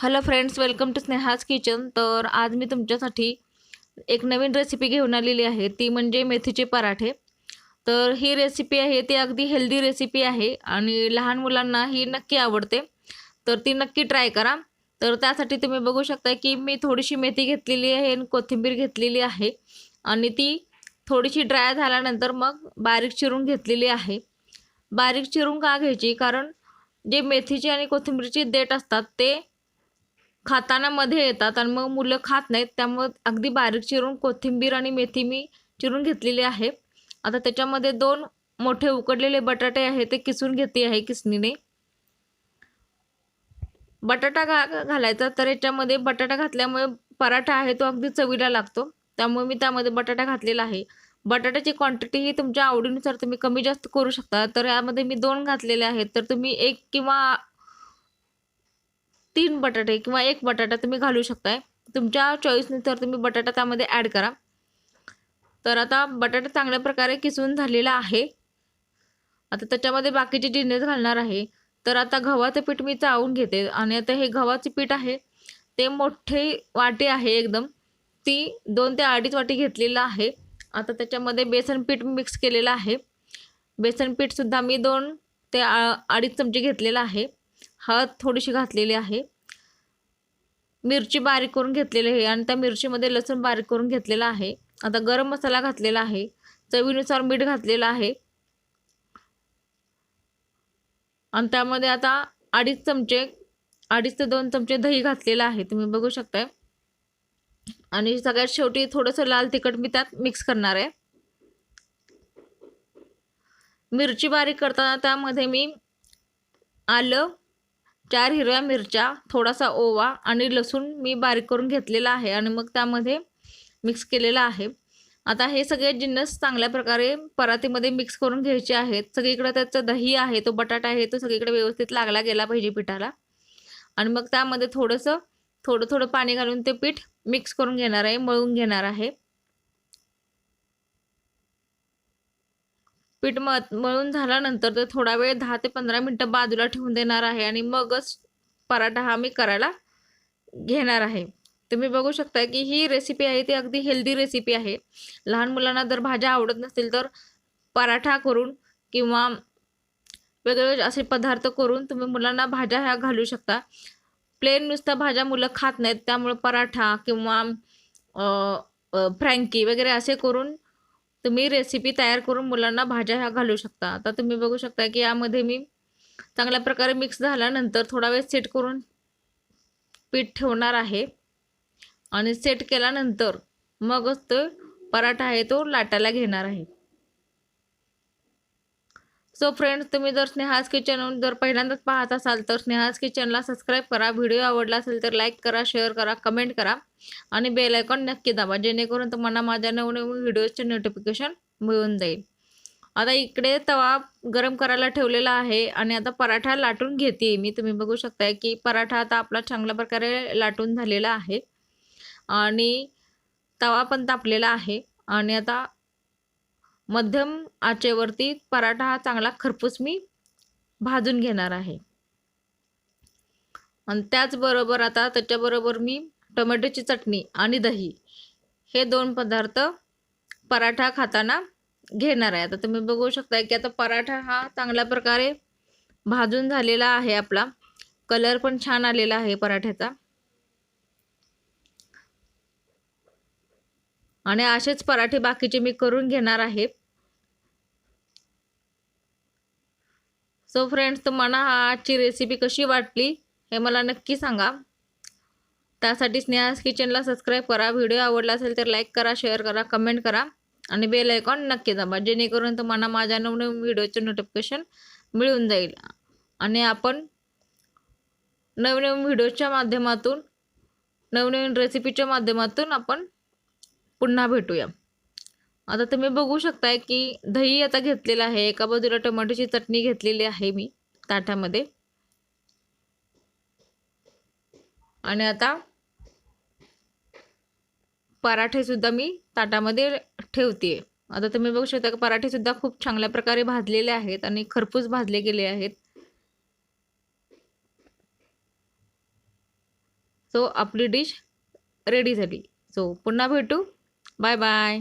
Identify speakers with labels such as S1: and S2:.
S1: Hello friends welcome to Sneha's kitchen तर आज मी तुमच्यासाठी एक नवीन रेसिपी घेऊन आलेली आहे. ती म्हणजे मेथीचे पराठे. तर ही रेसिपी आहे ती अगदी हेल्दी रेसिपी आहे आणि लहान मुलांना ही नक्की आवडते. तर ती नक्की ट्राय करा. तर त्यासाठी तुम्ही बघू शकता की मी थोडीशी मेथी घेतलेली आहे आणि कोथिंबीर घेतलेली आहे. आणि ती थोडीशी ड्राय झाल्यानंतर मग बारीक चिरून घेतलेली आहे. बारीक चिरून का घ्यायची? कारण जे मेथीचे आणि कोथिंबीरचे देठ असतात ते खाताना मध्ये येतात आणि मग मुलं खात नाहीत. त्यामुळे अगदी बारीक चिरून कोथिंबीर आणि मेथी मी चिरून घेतलेली आहे. आता त्याच्यामध्ये दोन मोठे उकडलेले बटाटे आहे ते किसून घेते आहे किसणीने बटाटा घा घालायचा तर याच्यामध्ये बटाटा घातल्यामुळे पराठा आहे तो अगदी चवीला लागतो. त्यामुळे मी त्यामध्ये बटाटा घातलेला आहे. बटाट्याची क्वांटिटी ही तुमच्या आवडीनुसार तुम्ही कमी जास्त करू शकता. तर यामध्ये मी दोन घातलेले आहेत. तर तुम्ही एक किंवा तीन बटाटे किंवा एक बटाटा तुम्ही घालू शकताय. तुमच्या चॉईसनुसार तुम्ही बटाटा त्यामध्ये ॲड करा. तर आता बटाटा चांगल्या प्रकारे किसून झालेला आहे. आता त्याच्यामध्ये बाकीचे जिन्नस घालणार आहे तर आता गव्हाचं पीठ मी चावून घेते. आणि आता हे गव्हाचे पीठ आहे ते मोठे वाटी आहे एकदम. ती दोन ते अडीच वाटी घेतलेलं आहे. आता त्याच्यामध्ये बेसन पीठ मिक्स केलेलं आहे. बेसन पीठसुद्धा मी दोन ते अडीच चमचे घेतलेलं आहे. हळद थोडीशी घातलेली आहे. मिरची बारीक करून घेतलेली आहे आणि त्या मिरचीमध्ये लसूण बारीक करून घेतलेला आहे. आता गरम मसाला घातलेला आहे. चवीनुसार मीठ घातलेलं आहे. आणि त्यामध्ये आता अडीच चमचे अडीच ते दोन चमचे दही घातलेलं आहे. तुम्ही बघू शकताय. आणि सगळ्यात शेवटी थोडंसं लाल तिखट मी त्यात मिक्स करणार आहे. मिरची बारीक करताना त्यामध्ये मी आलं चार हिरव्या मिरच्या थोडासा ओवा आणि लसूण मी बारीक करून घेतलेला आहे आणि मग त्यामध्ये मिक्स केलेला आहे. आता हे सगळे जिन्नस चांगल्या प्रकारे परातीमध्ये मिक्स करून घ्यायचे आहेत. सगळीकडे त्याचं दही आहे तो बटाटा आहे तो सगळीकडे व्यवस्थित लागला गेला पाहिजे पिठाला. आणि मग त्यामध्ये थोडंसं थोडं थोडं पाणी घालून ते पीठ मिक्स करून घेणार आहे मळून घेणार आहे. पीठ मळून झाल्यानंतर ते थोडा वेळ दहा ते पंधरा मिनटं बाजूला ठेवून देणार आहे आणि मगच पराठा हा मी करायला घेणार आहे. तुम्ही बघू शकता की ही रेसिपी आहे ती अगदी हेल्दी रेसिपी आहे. लहान मुलांना जर भाज्या आवडत नसतील तर पराठा करून किंवा वेगवेगळे असे पदार्थ करून तुम्ही मुलांना भाज्या ह्या घालू शकता. प्लेन नुसता भाज्या मुलं खात नाहीत त्यामुळे पराठा किंवा फ्रँकी वगैरे असे करून तुम्ही रेसिपी तयार करून मुलांना भाज्या ह्या घालू शकता. आता तुम्ही बघू शकता की यामध्ये मी चांगल्या प्रकारे मिक्स झाल्यानंतर थोडा वेळ सेट करून पीठ ठेवणार आहे. आणि सेट केल्यानंतर मगच तो पराठा आहे तो लाटायला घेणार आहे. सो फ्रेंड्स तुम्ही जर स्नेहाज किचन जर पहिल्यांदाच पाहत असाल तर स्नेहाज किचनला सबस्क्राईब करा. व्हिडिओ आवडला असेल तर लाईक करा शेअर करा कमेंट करा आणि बेल आयकॉन नक्की दाबा जेणेकरून तुम्हाला माझ्या नवनवीन व्हिडिओजचे नोटिफिकेशन मिळून जाईल. आता इकडे तवा गरम करायला ठेवलेला आहे आणि आता पराठा लाटून घेते मी. तुम्ही बघू शकताय की पराठा आता आपला चांगल्या प्रकारे लाटून झालेला आहे आणि तवा पण तापलेला आहे आणि आता मध्यम आचेवरती पराठा हा चांगला खरपूस मी भाजून घेणार आहे. आणि त्याचबरोबर आता त्याच्याबरोबर मी टोमॅटोची चटणी आणि दही हे दोन पदार्थ पराठा खाताना घेणार आहे. आता तुम्ही बघू शकता की आता पराठा हा चांगल्या प्रकारे भाजून झालेला आहे आपला. कलर पण छान आलेला आहे पराठ्याचा. आणि असेच पराठे बाकीचे मी करून घेणार आहे. सो फ्रेंड्स तुम्हाला हा आजची रेसिपी कशी वाटली हे मला नक्की सांगा. त्यासाठी स्नेहास किचनला सबस्क्राईब करा. व्हिडिओ आवडला असेल तर लाईक करा शेअर करा कमेंट करा. आणि बेल आयकॉन नक्की दाबा. जेणेकरून तुम्हाला माझ्या नवनवीन व्हिडिओचे नोटिफिकेशन मिळून जाईल. आणि आपण नवनवीन व्हिडिओच्या माध्यमातून नवनवीन रेसिपीच्या माध्यमातून आपण पुन्हा भेटूया. आता तुम्ही बघू शकताय की दही आता घेतलेलं आहे. एका बाजूला टोमॅटोची चटणी घेतलेली आहे मी ताटामध्ये. आणि आता पराठे सुद्धा मी ताटामध्ये ठेवते आता तुम्ही बघू शकता की पराठे सुद्धा खूप चांगल्या प्रकारे भाजलेले आहेत आणि खरपूस भाजले गेले आहेत. सो आपली डिश रेडी झाली. सो पुन्हा भेटू. Bye bye